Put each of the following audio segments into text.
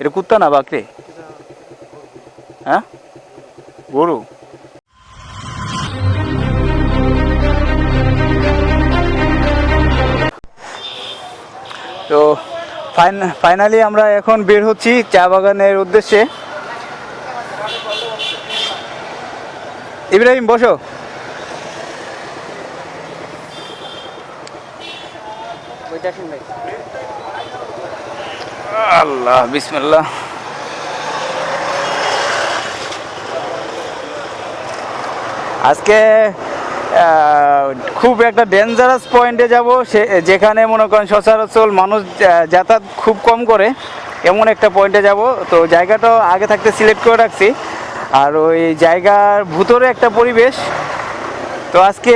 এটা কুত্তা না বাকরে? হ্যাঁ? গরু? তো ফাইনালি আমরা এখন বের হচ্ছি চা বাগানের উদ্দেশ্যে। ইব্রাহিম, বসো। আল্লাহ, বিসমিল্লাহ। আজকে খুব একটা ডেঞ্জারাস পয়েন্টে যাব, সে, যেখানে মনে করেন সচরাচর মানুষ যাতায়াত খুব কম করে, এমন একটা পয়েন্টে যাব। তো জায়গাটা আগে থাকতে সিলেক্ট করে রাখছি। আর ওই জায়গার ভুতরে একটা পরিবেশ। তো আজকে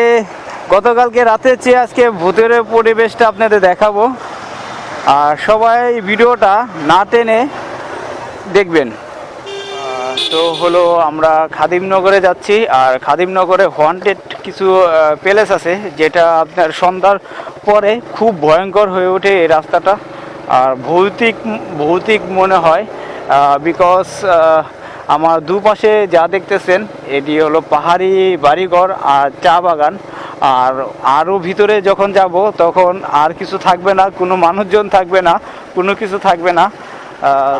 গতকালকে রাতের চেয়ে আজকে ভূতের পরিবেশটা আপনাদের দেখাবো। আর সবাই ভিডিওটা না টেনে দেখবেন। তো হলো আমরা খাদিমনগরে যাচ্ছি আর খাদিমনগরে ওয়ান্টেড কিছু প্যালেস আছে যেটা আপনার সন্ধ্যার পরে খুব ভয়ঙ্কর হয়ে ওঠে এই রাস্তাটা। আর ভৌতিক ভৌতিক মনে হয় বিকজ আমার দুপাশে যা দেখতেছেন, এটি হলো পাহাড়ি বাড়িঘর আর চা বাগান। আর আরও ভিতরে যখন যাব তখন আর কিছু থাকবে না কোনো মানুষজন থাকবে না কোনো কিছু থাকবে না।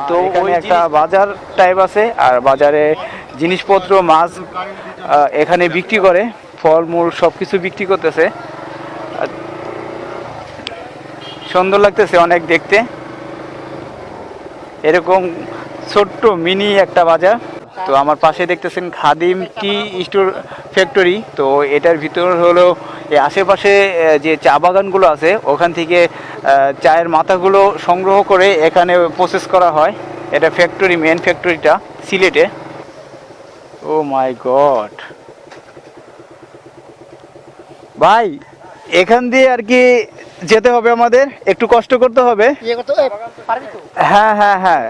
তো ওই একটা বাজার টাইপ আছে আর বাজারে জিনিসপত্র মাছ এখানে বিক্রি করে ফলমূল সব কিছু বিক্রি করতেছে। সুন্দর লাগতেছে অনেক দেখতে। এরকম ছোট্ট মিনি একটা বাজার। তো আমার পাশে দেখতেছেন খাদিম টি স্টোর ফ্যাক্টরি। তো এটার ভিতর হলো এই আশেপাশে যে চা বাগানগুলো আছে ওখান থেকে চায়ের মাথাগুলো সংগ্রহ করে এখানে প্রসেস করা হয়। এটা ফ্যাক্টরি মেন ফ্যাক্টরিটা সিলেটে। Oh my god. ভাই এখান দিয়ে আর কি যেতে হবে আমাদের? একটু কষ্ট করতে হবে? ইয়ে হ্যাঁ হ্যাঁ হ্যাঁ।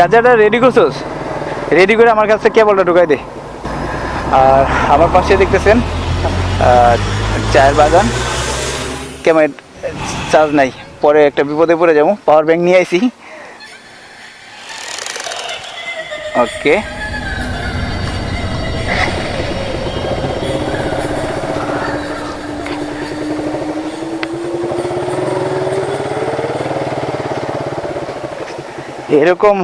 চার্জারটা রেডি করছোস? রেডি করে আমার কাছে কেবলটা ঢুকাই দে। আর আমার পাশে দেখতেছেন চায়ের বাগান। কেমন? চার্জ নাই। পরে একটা বিপদে পড়ে যাব। পাওয়ার ব্যাংক নিয়ে আইছি। ওকে এরকম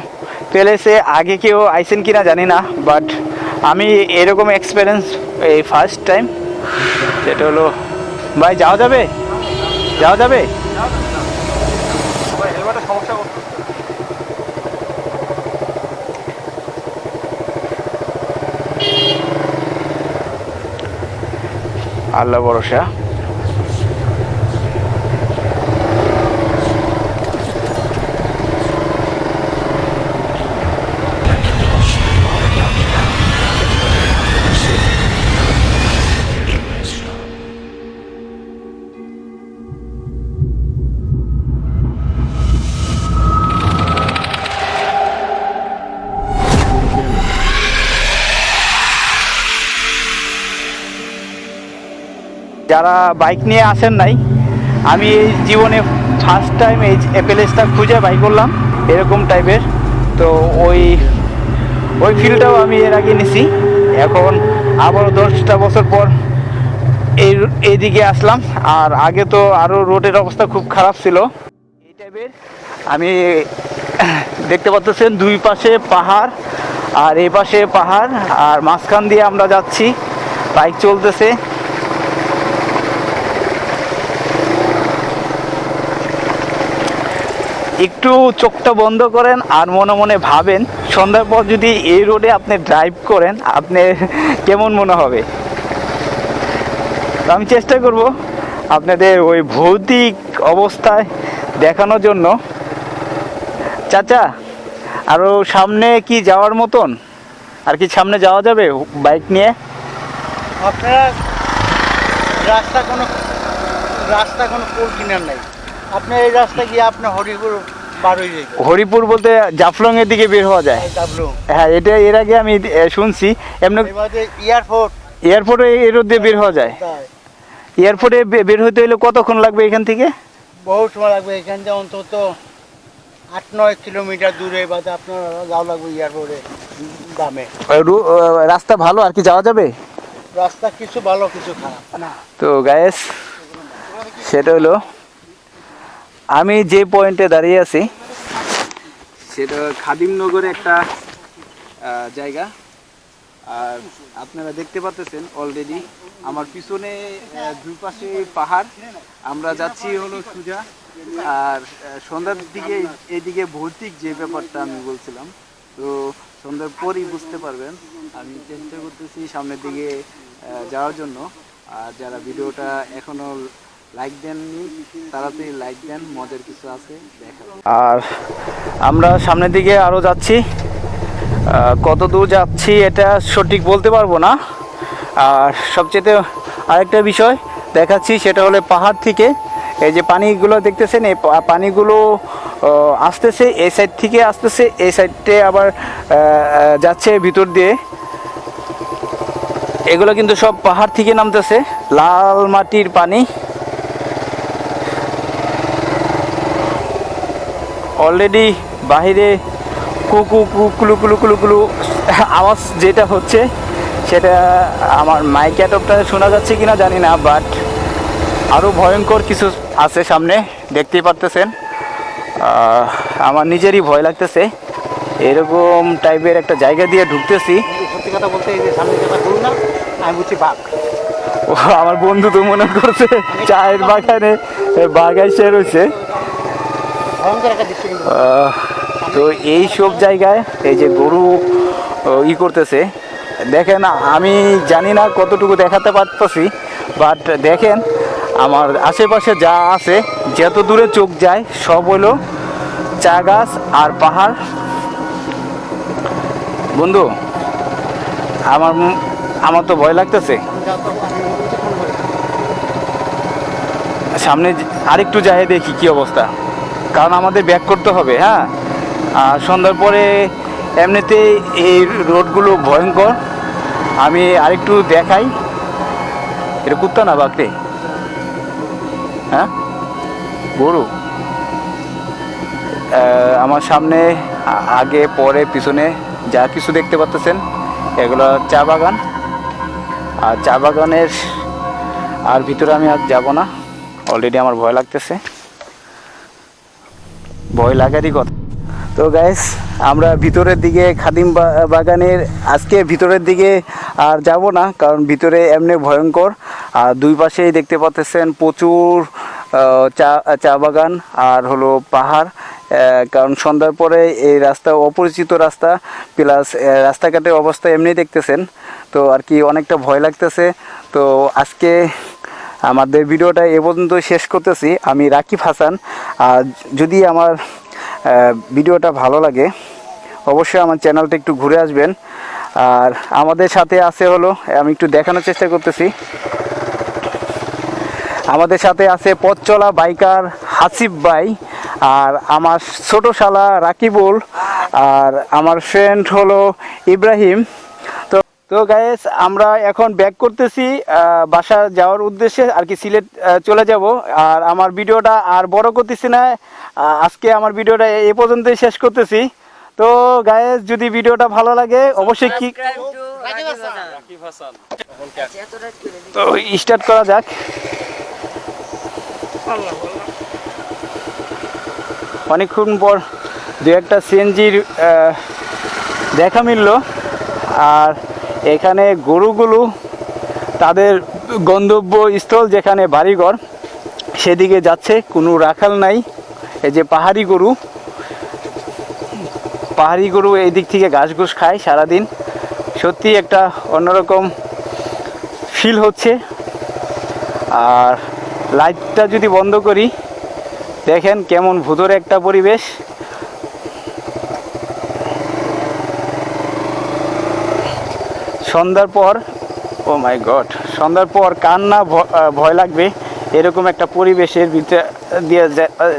প্যালেসে আগে কেউ আইসেন কিনা জানি না বাট আমি এরকম এক্সপিরিয়েন্স এই ফার্স্ট টাইম যেটা হলো, ভাই, যাওয়া যাবে? যাওয়া যাবে? আল্লাহ ভরসা। যারা বাইক নিয়ে আসেন নাই, আমি এই জীবনে ফার্স্ট টাইম এই প্যালেসটা খুঁজে বাই করলাম, এরকম টাইপের তো ওই ওই ফিলটাও আমি এর আগে নিছি। এখন আবারও দশটা বছর পর এই, এইদিকে আসলাম। আর আগে তো আরও রোডের অবস্থা খুব খারাপ ছিল। এই টাইপের আমি দেখতে পাচ্ছেন দুই পাশে পাহাড় আর এই পাশে পাহাড়। আর মাঝখান দিয়ে আমরা যাচ্ছি। বাইক চলতেছে। একটু চোখটা বন্ধ করেন আর মনে মনে ভাবেন, সন্ধ্যার পর যদি এই রোডে আপনি ড্রাইভ করেন, আপনি কেমন মনে হবে? আমি চেষ্টা করব আপনাদের ওই ভৌতিক অবস্থায় দেখানোর জন্য। চাচা আরও সামনে কি যাওয়ার মতন? আর কি সামনে যাওয়া যাবে বাইক নিয়ে? আপনারা রাস্তা কোনো রাস্তা কোনো কোল কিনার নাই। আপনার এই রাস্তা গিয়ে আপনি হরিপুর হরিপুর বলতে জাফলং এর দিকে বের হওয়া যায়। হ্যাঁ এটা এর আগে আমি শুনছি। এমনি এয়ারপোর্ট। এয়ারপোর্টে এই রোড দিয়ে বের হওয়া যায়। এয়ারপোর্টে বের হতে হলে কতক্ষণ লাগবে এখান থেকে? বহু সময় লাগবে। এখান থেকে অন্তত আট নয় কিলোমিটার দূরে বাদে আপনার যাওয়া লাগবে এয়ারপোর্টে দামে। রাস্তা ভালো? আর কি যাওয়া যাবে? রাস্তা কিছু ভালো কিছু খারাপ। না তো গায়েস সেটা হলো আমি যে পয়েন্টে দাঁড়িয়ে আছি, সেটা খাদিমনগরে একটা জায়গা। আর আপনারা দেখতে পাচ্ছেন অলরেডি আমার পিছনে দুই পাশে পাহাড়। আমরা যাচ্ছি হলো সুজা। আর সন্ধ্যার দিকে এদিকে ভৌতিক যে ব্যাপারটা আমি বলছিলাম, তো সন্ধ্যার পরই বুঝতে পারবেন। আমি চেষ্টা করতেছি সামনের দিকে যাওয়ার জন্য। আর যারা ভিডিওটা এখনও লাইক লাইক মজার কিছু আছে আর আমরা সামনের দিকে আরও যাচ্ছি। কত দূর যাচ্ছি এটা সঠিক বলতে পারব না। আর সবচেয়ে আরেকটা বিষয় দেখাচ্ছি, সেটা হলো পাহাড় থেকে। এই যে পানিগুলো দেখতেছেন, এই পানিগুলো আসতেছে, এই সাইড থেকে আসতেছে, এই সাইডে আবার যাচ্ছে ভিতর দিয়ে। এগুলো কিন্তু সব পাহাড় থেকে নামতেছে, লাল মাটির পানি। অলরেডি বাহিরে কুকু কুলু কুলু কুলু কুলু আওয়াজ যেটা হচ্ছে সেটা আমার মাইক অ্যাটপটা শোনা যাচ্ছে কিনা জানি না বাট আরও ভয়ঙ্কর কিছু আছে সামনে দেখতেই পারতেছেন। আমার নিজেরই ভয় লাগতেছে। এরকম টাইপের একটা জায়গা দিয়ে ঢুকতেছি। সত্যি কথা বলতে এই যে সামনে যেটা করুন না আমি বুঝছি বাঘ। ও আমার বন্ধু তো মনে করছে চায়ের বাগানে বাগাই সে রয়েছে ভয়ঙ্কর একটা দৃশ্য কিন্তু আহ, তো এই সব জায়গায় এই যে গরু ই করতেছে, দেখেন আমি জানি না কতটুকু দেখাতে পারতেছি বাট দেখেন, আমার আশেপাশে যা আছে, যত দূরে চোখ যায়, সব হলো চা গাছ আর পাহাড়। বন্ধু, আমার আমার তো ভয় লাগতেছে। সামনে আরেকটু যাই দেখি কি অবস্থা। কারণ আমাদের ব্যাক করতে হবে হ্যাঁ? আর সন্ধ্যার পরে এমনিতেই এই রোডগুলো ভয়ঙ্কর। আমি আরেকটু দেখাই। এটা কুত্তা না বাকরে হ্যাঁ? গরু? আমার সামনে আগে, পরে, পিছনে যা কিছু দেখতে পাচ্তেছেন এগুলো চা বাগান। আর চা বাগানের আর ভিতরে আমি আর যাব না। অলরেডি আমার ভয় লাগতেছে। ভয় লাগারই কথা। তো গাইস আমরা ভিতরের দিকে খাদিম বাগানের আজকে ভিতরের দিকে আর যাব না, কারণ ভিতরে এমনি ভয়ঙ্কর। আর দুই পাশেই দেখতে পাচ্ছেন প্রচুর চা চা বাগান আর হলো পাহাড়। কারণ সন্ধ্যার পরে এই রাস্তা অপরিচিত রাস্তা প্লাস রাস্তাঘাটের অবস্থা এমনি দেখতেছেন। তো আর কি অনেকটা ভয় লাগতেছে। তো আজকে আমাদের ভিডিওটা এ পর্যন্ত শেষ করতেছি। আমি রাকিব হাসান। আর যদি আমার ভিডিওটা ভালো লাগে, অবশ্যই আমার চ্যানেলটা একটু ঘুরে আসবেন। আর আমাদের সাথে আছে হলো, আমি একটু দেখানোর চেষ্টা করতেছি। আমাদের সাথে আছে পথ চলা বাইকার হাসিফ ভাই আর আমার ছোট শালা রাকিবুল আর আমার ফ্রেন্ড হলো ইব্রাহিম। তো গায়েস আমরা এখন ব্যাক করতেছি বাসা যাওয়ার উদ্দেশ্যে আর কি সিলেট চলে যাব। আর আমার ভিডিওটা আর বড় করতেছি না আজকে আমার ভিডিওটা এ পর্যন্তই শেষ করতেছি। তো গায়েস যদি ভিডিওটা ভালো লাগে অবশ্যই কি তো স্টার্ট করা যাক। অনেকক্ষণ পর দু একটা সিএনজির দেখা মিলল। আর এখানে গরুগুলো তাদের গন্তব্য স্থল যেখানে বাড়িঘর, সেদিকে যাচ্ছে, কোনো রাখাল নাই। এই যে পাহাড়ি গরু পাহাড়ি গরু এই দিক থেকে ঘাস ঘুষ খায় সারাদিন। সত্যি একটা অন্যরকম ফিল হচ্ছে। আর লাইটটা যদি বন্ধ করি, দেখেন কেমন ভুতরে একটা পরিবেশ। সন্ধ্যার পর, ও মাই গড, সন্ধ্যার পর কার না ভয় লাগবে। এরকম একটা পরিবেশের ভিতরে দিয়ে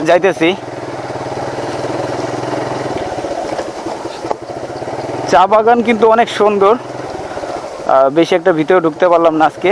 যাইতেছি। চা বাগান কিন্তু অনেক সুন্দর। বেশি একটা ভিতরে ঢুকতে পারলাম না আজকে।